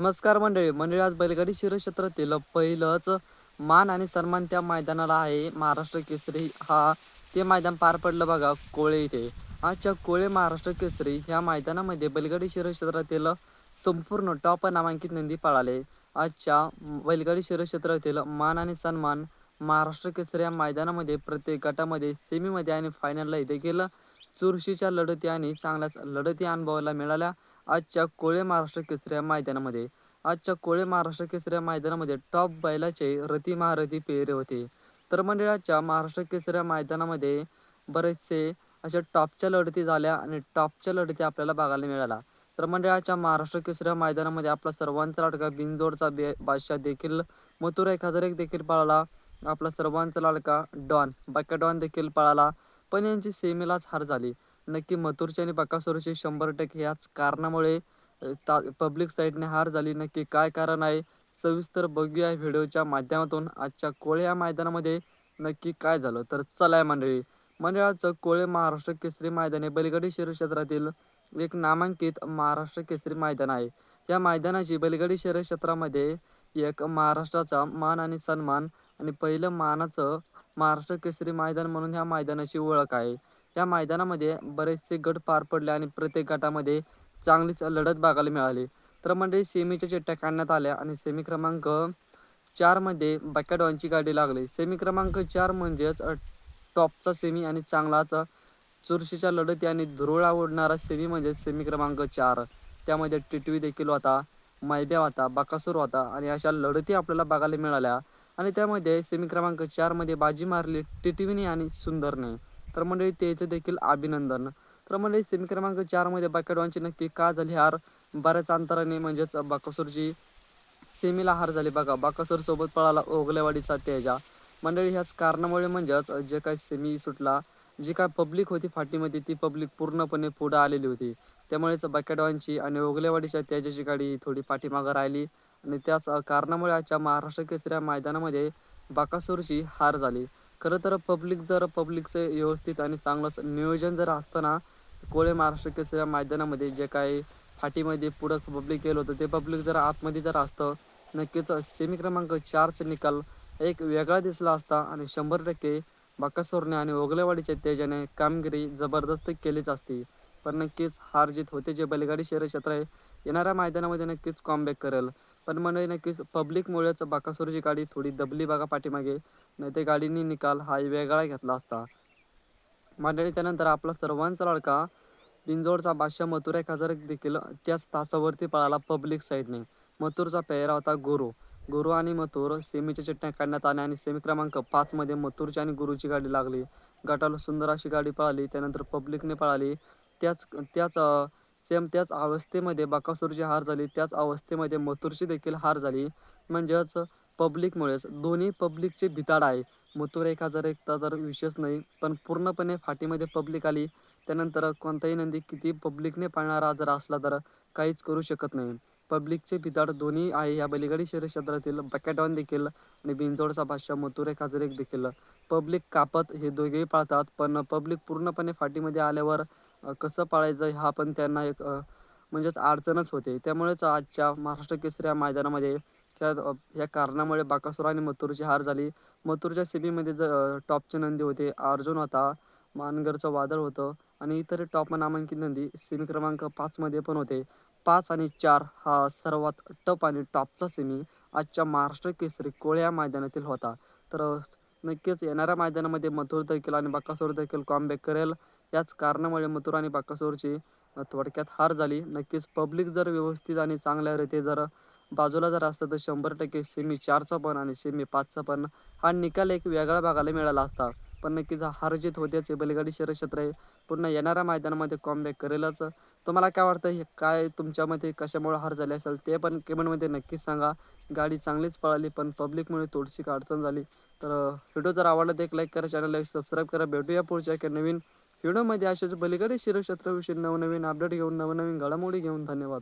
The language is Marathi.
नमस्कार मंडळी. मंडळी आज बैलगाडी शिरक्षेत्रातील पहिलंच मान आणि सन्मान त्या मैदानाला आहे. महाराष्ट्र केसरी हा ते मैदान पार पडलं बघा कोळे इथे. आजच्या कोळे महाराष्ट्र केसरी ह्या मैदानामध्ये बैलगाडी शिरक्षेत्रातील संपूर्ण टॉप नामांकित नंदी पळाले. आजच्या बैलगाडी शिरक्षेत्रातील मान आणि सन्मान महाराष्ट्र केसरी या मैदानामध्ये प्रत्येक गटामध्ये सेमीमध्ये आणि फायनलला देखील चुरशीच्या लढती आणि चांगल्याच लढती अनुभवायला मिळाल्या. आजच्या कोळे महाराष्ट्र केसऱ्या मैदानामध्ये आजच्या कोळे महाराष्ट्र केसऱ्या मैदानामध्ये टॉप बैलाचे रती महारथी पेहरे होते. तर मंडळाच्या महाराष्ट्र केसऱ्या मैदानामध्ये बरेचसे अशा टॉपच्या लढती झाल्या आणि टॉपच्या लढती आपल्याला बघायला मिळाल्या. तर मंडळाच्या महाराष्ट्र केसऱ्या मैदानामध्ये आपला सर्वांचा लाडका बिनजोडचा बे बादशाह देखील मथुरा एक हजार एक देखील पळाला. आपला सर्वांचा लाडका डॉन बाक्या डॉन देखील पळाला. पण यांची सेमीलाच हार झाली. नक्की मथुरची आणि बकासूरची शंभर टक्के याच कारणामुळे पब्लिक साईडने हार झाली. नक्की काय कारण आहे सविस्तर बघूया व्हिडिओच्या माध्यमातून. आजच्या कोळे या मैदानामध्ये नक्की काय झालं? तर चला मंडळी मंडळाचं कोळे महाराष्ट्र केसरी मैदान हे बैलगाडी शरीर क्षेत्रातील एक नामांकित महाराष्ट्र केसरी मैदान आहे. या मैदानाची बैलगाडी शहर क्षेत्रामध्ये एक महाराष्ट्राचा मान आणि सन्मान आणि पहिलं मानाचं महाराष्ट्र केसरी मैदान म्हणून ह्या मैदानाची ओळख आहे. या मैदानामध्ये बरेचसे गट पार पडले आणि प्रत्येक गटामध्ये चांगलीच लढत बघायला मिळाली. तर म्हणजे सेमीच्या चिठ्ठ्या काढण्यात आल्या आणि सेमी क्रमांक चारमध्ये बॅकॅडॉनची गाडी लागली. सेमी क्रमांक चार म्हणजेच टॉपचा सेमी आणि चांगलाच चुरशीच्या लढती आणि धुरोळा ओढणारा सेमी म्हणजे सेमी क्रमांक चार. त्यामध्ये टिटवी देखील होता मैब्या होता बाकासूर होता आणि अशा लढती आपल्याला बघायला मिळाल्या. आणि त्यामध्ये सेमी क्रमांक चारमध्ये बाजी मारली टिटवीने आणि सुंदरने. तर मंडळी त्याचं देखील अभिनंदन. तर मंडळी सेमी क्रमांक चारमध्ये बाकेडॉनची नक्की का झाली हार बऱ्याच अंतराने म्हणजेच बाकासूरची सेमीला हार झाली. बघा बाकासूर सोबत पळाला ओगलेवाडीचा तेजा. मंडळी ह्याच कारणामुळे म्हणजेच जे काय सेमी सुटला जी काय पब्लिक होती फाटीमध्ये ती पब्लिक पूर्णपणे पुढं आलेली होती. त्यामुळेच बकेडॉनची आणि ओगलेवाडीच्या तेजाची गाडी थोडी पाठीमागं राहिली आणि त्याच कारणामुळे आजच्या महाराष्ट्र केसऱ्या मैदानामध्ये बाकासूरची हार झाली. खरं तर पब्लिक जर पब्लिकचं व्यवस्थित आणि चांगलंच नियोजन जर असतं ना कोळे महाराष्ट्र केसऱ्या मैदानामध्ये जे काही फाटीमध्ये पुढं पब्लिक गेलं होतं ते पब्लिक जर आतमध्ये जर असतं नक्कीच सेमी क्रमांक चारचा निकाल एक वेगळा दिसला असता आणि शंभर टक्के बाकासोरने आणि ओगलेवाडीच्या तेजाने कामगिरी जबरदस्त केलीच असती. पण नक्कीच हार जीत होते जे बैलगाडी शहर क्षेत्र आहे येणाऱ्या मैदानामध्ये नक्कीच कॉमबॅक करेल. पण म्हणजे नक्कीच पब्लिकमुळेच बाकासोरची गाडी थोडी दबली बघा पाठीमागे. नाही ते गाडीने निकाल हा वेगळा घेतला असता. मंडळी त्यानंतर आपला सर्वांचा लडका बिंजोडचा बादशाह मथुर एक हजार देखील त्याच तासावरती पळाला पब्लिक साईडने मथुरचा पेहरा होता गुरु. गुरु आणि मथुर सेमीच्या चिठ्ठ्या काढण्यात आल्या आणि सेमी क्रमांक पाचमध्ये मथुरची आणि गुरुची गाडी लागली. गटाला सुंदर अशी गाडी पळाली त्यानंतर पब्लिकने पळाली. त्याच त्याच सेम त्याच अवस्थेमध्ये बकासूरची हार झाली. त्याच अवस्थेमध्ये मथुरची देखील हार झाली. म्हणजेच पब्लिकमुळेच. दोन्ही पब्लिकचे भिताड आहे. मथुर एक हजार एकता तर विशेष नाही पण पूर्णपणे फाटीमध्ये पब्लिक आली. त्यानंतर कोणताही नंदी किती पब्लिकने पाळणारा जर असला तर काहीच करू शकत नाही. पब्लिकचे भिताड दोन्ही आहे. या बलिगाडी शहर क्षेत्रातील बॅकॅटॉन देखील आणि बिंजोडचा भाषा मथुर एक हजार एक देखील. पब्लिक कापत हे दोघेही पाळतात पण पब्लिक पूर्णपणे फाटीमध्ये आल्यावर कसं पाळायचं हा पण त्यांना एक म्हणजेच अडचणच होते. त्यामुळेच आजच्या महाराष्ट्र केसरी मैदानामध्ये त्या या कारणामुळे बाकासूर आणि मथुरची हार झाली. मथुरच्या सेमीमध्ये ज टॉपचे नंदी होते. अर्जुन होता मानगरचं वादळ होतं आणि इतर टॉप नामांकित नंदी सेमी क्रमांक पाचमध्ये पण होते. पाच आणि चार हा सर्वात टप आणि टॉपचा सेमी आजच्या महाराष्ट्र केसरी कोळ्या मैदानातील होता. तर नक्कीच येणाऱ्या मैदानामध्ये मथुर देखील आणि बाकासूर देखील कॉमबॅक करेल. याच कारणामुळे मथुर आणि बाकासोरची थोडक्यात हार झाली. नक्कीच पब्लिक जर व्यवस्थित आणि चांगल्या रीते जर बाजूला जर असतं तर शंभर टक्के सेमी चारचा पण आणि सेमी पाचचा पण हा निकाल एक वेगळा भागाला मिळाला असता. पण नक्कीच हार जीत होत्याच बैलगाडी क्षेत्र आहे. पुन्हा येणाऱ्या मैदानामध्ये कॉमबॅक करेलच. तुम्हाला काय वाटतं? हे काय तुमच्यामध्ये कशामुळे हार झाले असेल? ते पण कमेंटमध्ये नक्कीच सांगा. गाडी चांगलीच पळाली पण पब्लिकमुळे थोडीशी अडचण झाली. तर व्हिडिओ जर आवडला तर एक लाईक करा चॅनलला सबस्क्राईब करा. भेटूया पुढच्या एका नवीन व्हिडिओमध्ये अशाच बलिकडे शिरक्षेत्राविषयी नवनवीन अपडेट घेऊन नवनवीन घडामोडी घेऊन धन्यवाद.